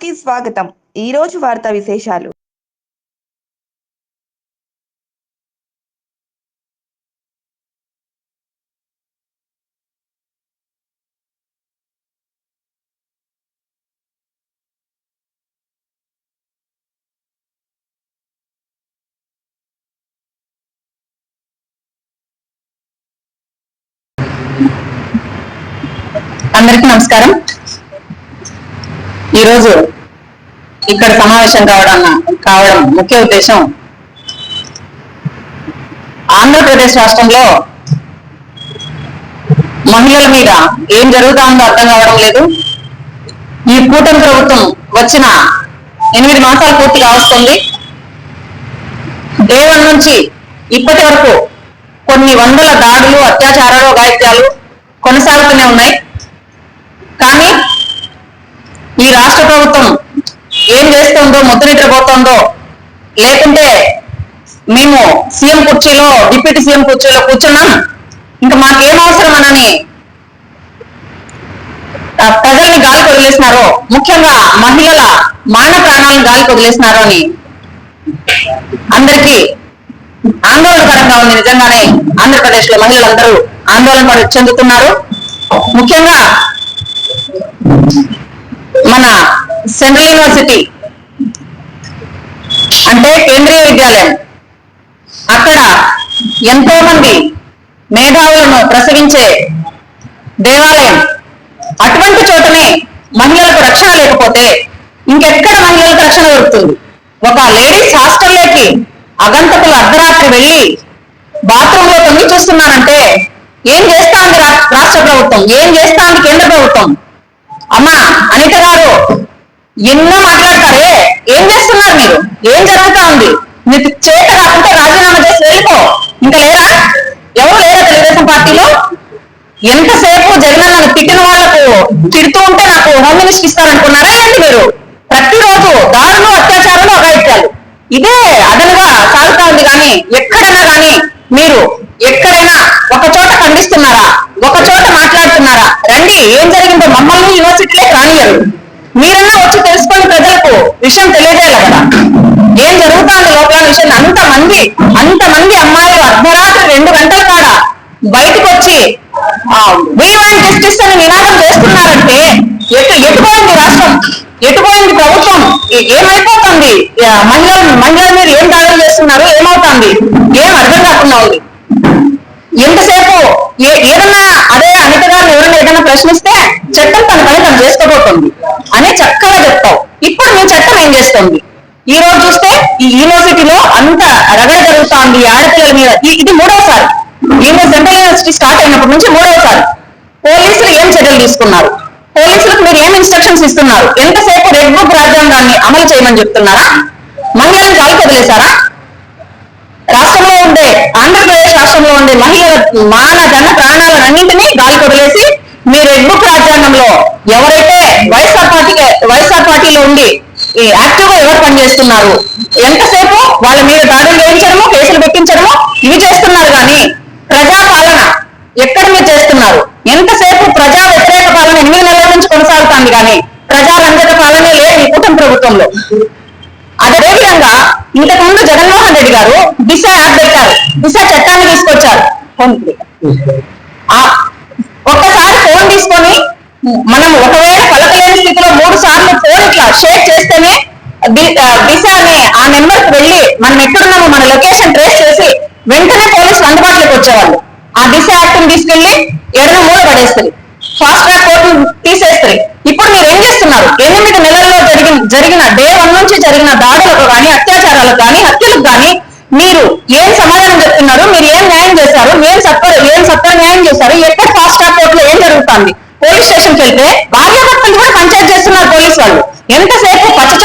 కి స్వాగతం. ఈ రోజు వార్తా విశేషాలు. అందరికీ నమస్కారం. ఈరోజు ఇక్కడ సమావేశం కావడం కావడం ముఖ్య ఉద్దేశం. ఆంధ్రప్రదేశ్ రాష్ట్రంలో మహిళల మీద ఏం జరుగుతుందో అర్థం కావడం లేదు. ఈ కూటమి ప్రభుత్వం వచ్చిన ఎనిమిది మాసాలు పూర్తిగా వస్తుంది డే నుంచి ఇప్పటి వరకు కొన్ని వందల దాడులు అత్యాచారాలు గాయత్యాలు కొనసాగుతూనే ఉన్నాయి కానీ ఈ రాష్ట్ర ప్రభుత్వం ఏం చేస్తుందో ముద్ర నిద్రపోతుందో లేకుంటే మేము సీఎం కుర్చీలో డిప్యూటీ సీఎం కుర్చీలో కూర్చున్నాం. ఇంకా మాకేం అవసరం అనని ప్రజల్ని గాలి వదిలేసినారో ముఖ్యంగా మహిళల మాన ప్రాణాలను గాలికి వదిలేసినారో అని అందరికీ ఆందోళనకరంగా ఉంది నిజంగానే. ఆంధ్రప్రదేశ్లో మహిళలందరూ ఆందోళన చెందుతున్నారు. ముఖ్యంగా మన సెంట్రల్ యూనివర్సిటీ అంటే కేంద్రీయ విద్యాలయం. అక్కడ ఎంతో మంది మేధావులను ప్రసవించే దేవాలయం. అటువంటి చోటనే మహిళలకు రక్షణ లేకపోతే ఇంకెక్కడ మహిళలకు రక్షణ దొరుకుతుంది? ఒక లేడీస్ హాస్టల్లోకి అగంతకులు అర్ధరాత్రి వెళ్ళి బాత్రూంలో తొంగి చూస్తున్నానంటే ఏం చేస్తా ఉంది రా- రాష్ట్ర ప్రభుత్వం? ఏం చేస్తా ఉంది కేంద్ర ప్రభుత్వం? అమ్మా అనిత గారు ఎన్నో మాట్లాడతారే? ఏం చేస్తున్నారు మీరు? ఏం జరుగుతా ఉంది? మీకు చేత కాకుంటే రాజీనామా చేసి వెళ్ళిపో. ఇంకా లేరా? ఎవరు లేరా తెలుగుదేశం పార్టీలో? ఎంతసేపు జగనన్నను తిట్టిన వాళ్ళకు తిడుతూ ఉంటే నాకు హోమ్ మినిస్టర్ ఇస్తారనుకున్నారా ఏంటి మీరు? ప్రతిరోజు దారులు అత్యాచారాలు అఘాయిత్యాలు. ఇదే అదనుగా సాగుతా ఉంది కానీ ఎక్కడైనా కానీ మీరు ఎక్కడైనా ఒక చోట ఖండిస్తున్నారా? ఒక చోట మాట్లాడుతున్నారా? రండి ఏం జరిగిందో మమ్మల్ని యూనివర్సిటీలే రానియరు మీరు విషయం తెలియజేయాలి కదా. ఏం జరుగుతుంది లోపల విషయం అంతమంది అంతమంది అమ్మాయిలు అర్ధరాత్రి రెండు గంటల కాడ బయటకు వచ్చి వీ జస్టిస్ అని నినాదం చేస్తున్నారంటే ఎటు ఎటుపోయింది రాష్ట్రం? ఎటుపోయింది ప్రభుత్వం? ఏ- ఏమైపోతుంది? మహిళలు మహిళల మీద ఏం దాడులు చేస్తున్నారు? ఏమవుతుంది? ఏం అర్థం కాకుండా ఉంది. ఎంతసేపు ఏ ఏదన్నా అదే అనిత గారిని ఎవరైనా ఏదైనా ప్రశ్నిస్తే చట్టం తన పని తను చేసుకోబోతుంది. అని చక్కగా చెప్తావు. ఇప్పుడు మీ చట్టం ఏం చేస్తుంది? ఈ రోజు చూస్తే ఈ యూనివర్సిటీలో అంత రగడ జరుగుతోంది ఆడపిల్లల మీద. ఇది మూడవసారి యూనివర్సిటీ సెంట్రల్ యూనివర్సిటీ స్టార్ట్ అయినప్పటి నుంచి మూడవసారి పోలీసులు ఏం చర్యలు తీసుకున్నారు? పోలీసులకు మీరు ఏం ఇన్స్ట్రక్షన్స్ ఇస్తున్నారు? ఎంతసేపు రెడ్ బుక్ రాజ్యాంగాన్ని అమలు చేయమని చెప్తున్నారా? మహిళలను గాలి వదిలేశారా? రాష్ట్రంలో ఉండే ఆంధ్రప్రదేశ్ రాష్ట్రంలో ఉండే మహిళల మాన జన ప్రాణాలన్నింటినీ గాలి కొదిలేసి మీ రెడ్ బుక్ రాజ్యాంగంలో ఎవరైతే పార్టీలో ఉండి యాక్టివ్గా ఎవరు పనిచేస్తున్నారు? ఎంతసేపు వాళ్ళ మీద దాడులు వేయించడము కేసులు పెట్టించడము ఇవి చేస్తున్నారు కానీ ప్రజాపాలన ఎక్కడ మీరు చేస్తున్నారు? ఎంతసేపు ప్రజా వ్యతిరేక పాలన ఎనిమిది నెలల నుంచి కొనసాగుతుంది కానీ ప్రజారంజక పాలనే లేదు ఈ కూటమి ప్రభుత్వంలో. అదే విధంగా ఇంతకు ముందు జగన్మోహన్ రెడ్డి గారు దిశ యాప్ పెట్టారు. దిశ చట్టాన్ని తీసుకొచ్చారు. ఒక్కసారి ఫోన్ తీసుకొని మనం చేస్తేనే ఆ, దిశ అనే ఆ నెంబర్కి వెళ్ళి మనం ఎక్కడున్నామో మన లొకేషన్ ట్రేస్ చేసి వెంటనే పోలీసులు అందుబాటులోకి వచ్చేవాళ్ళు. ఆ దిశ యాక్ట్ తీసుకెళ్ళి ఎడన మూల పడేస్తుంది. ఫాస్ట్ ట్రాక్ కోర్టు తీసేస్తుంది. ఇప్పుడు మీరు ఏం చేస్తున్నారు? ఎనిమిది నెలల్లో జరిగిన జరిగిన డే వన్ నుంచి జరిగిన దాడులకు కానీ అత్యాచారాలకు కానీ హత్యలకు కానీ మీరు ఏం సమాధానం చెప్తున్నారు? మీరు ఏం న్యాయం చేశారు? ఏం సత్వర ఏం సత్వర న్యాయం చేశారు? ఎక్కడ ఫాస్ట్ ట్రాక్ కోర్టులో ఏం జరుగుతుంది? పోలీస్ స్టేషన్కి వెళ్తే భార్యాభర్తలు కూడా పంచాయత్ చేస్తున్నారు పోలీస్ వాళ్ళు. ఎంతసేపు పచ్చ